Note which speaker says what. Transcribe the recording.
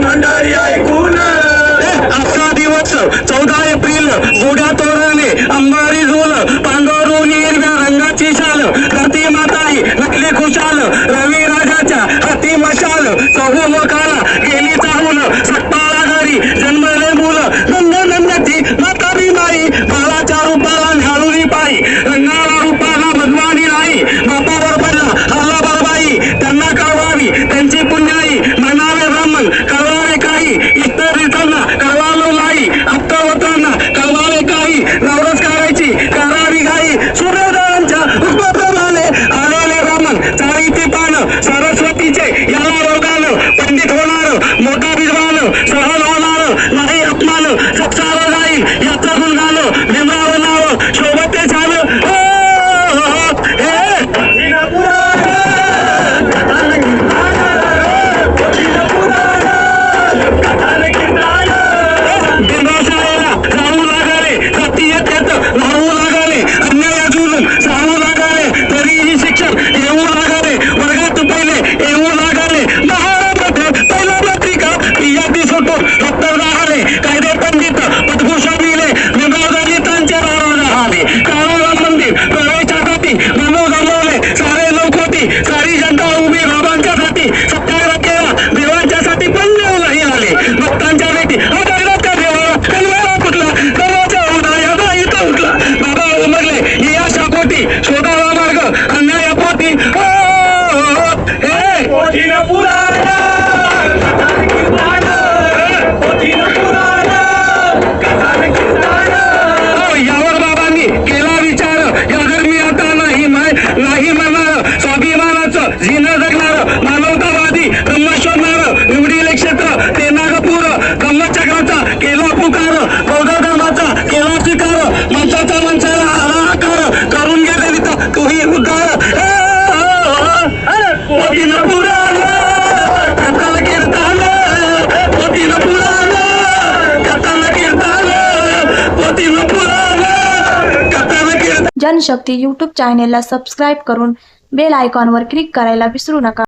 Speaker 1: भंडारी ऐकून.
Speaker 2: आजचा दिवस चौदा एप्रिल गोड्या तोरणे अंबारी झोल पांडवरून हिरव्या रंगाची शाल रती माताई नकली खुशाल रवी राजाच्या हाती मशाल चहू मकाल కావాలి వస్తుంది కావాలి చాకోటి గమ్ము గమ్ము సారే లోకోటి केला पुकार. बौद्ध धर्माचा केला स्वीकार. मंचाचा माणसाला आला करून घे कविता तूही उद्धार.
Speaker 3: जनशक्ती यूट्यूब चॅनेलला सबस्क्राईब करून बेल आयकॉनवर क्लिक करायला विसरू नका.